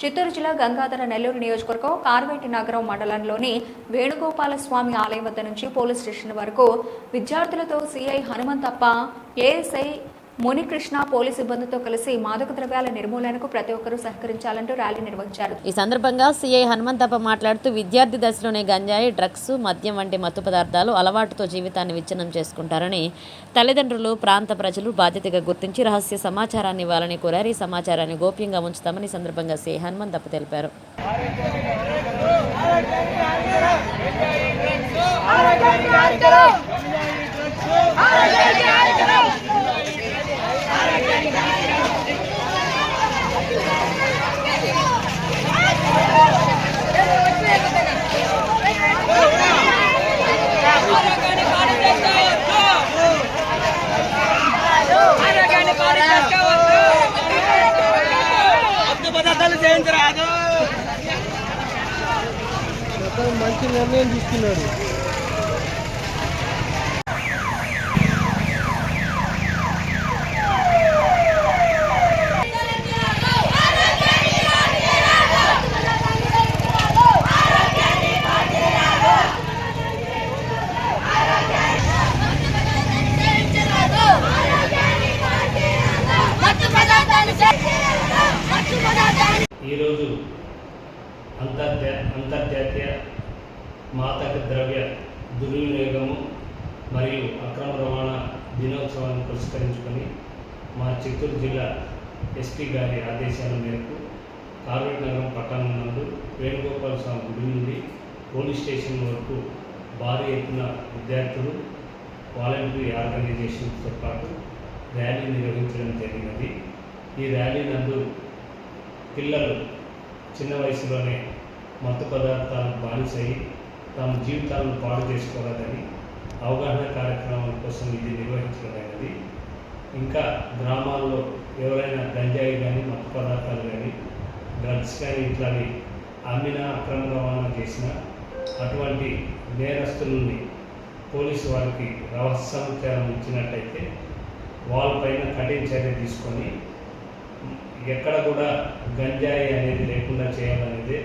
చిత్తూరు జిల్లా గంగాధర నెల్లూరు నియోజకవర్గం కార్వేటి నగరం మండలంలోని వేణుగోపాల స్వామి ఆలయం వద్ద నుంచి పోలీస్ స్టేషన్ వరకు విద్యార్థులతో CI Hanumanthappa ASI Munikrishna police సిబ్బందితో కలిసి మాదక ద్రవ్యాల నిర్మూలనకు ప్రతి ఒక్కరూ సహకరించాలంటూ ర్యాలీ నిర్వహించారు. ఈ సందర్భంగా సీఐ హనుమంతప్ప మాట్లాడుతూ విద్యార్థి దశలోనే గంజాయి డ్రగ్స్ మద్యం వంటి మత్తు పదార్థాలు అలవాటుతో జీవితాన్ని విచ్ఛిన్నం చేసుకుంటారని తల్లిదండ్రులు ప్రాంత ప్రజలు బాధ్యతగా గుర్తించి రహస్య సమాచారాన్ని ఇవ్వాలని కోరారు. ఈ సమాచారాన్ని గోప్యంగా ఉంచుతామని సందర్భంగా సీఐ హనుమంతప్ప తెలిపారు. అతను మంచి నిర్ణయం తీసుకున్నాడు. ఈరోజు అంతర్జా అంతర్జాతీయ మాతక ద్రవ్య దుర్వినియోగము మరియు అక్రమ రవాణా దినోత్సవాన్ని పురస్కరించుకొని మా చిత్తూరు జిల్లా ఎస్పీ గారి ఆదేశాల మేరకు కార్వేట్ నగరం పట్టణం నందు వేణుగోపాల స్వామి గుడి నుండి పోలీస్ స్టేషన్ వరకు భారీ ఎత్తున విద్యార్థులు వాలంటరీ ఆర్గనైజేషన్తో పాటు ర్యాలీ నిర్వహించడం జరిగినది. ఈ ర్యాలీ నందు పిల్లలు చిన్న వయసులోనే మత్తు పదార్థాలకు బానిసయి తమ జీవితాలను పాడు చేసుకోలేదని అవగాహన కార్యక్రమం కోసం ఇది నిర్వహించడమైనది ఇంకా గ్రామాల్లో ఎవరైనా గంజాయి కానీ మత్తు పదార్థాలు కానీ డ్రగ్స్ కానీ ఇట్లావి అమ్మినా అక్రమ రవాణా చేసిన అటువంటి నేరస్తులని పోలీసు వారికి రహస్య సమాచారం ఇచ్చినట్టయితే వాళ్ళపైన కఠిన చర్య తీసుకొని ఎక్కడ కూడా గంజాయి అనేది లేకుండా చేయాలనేది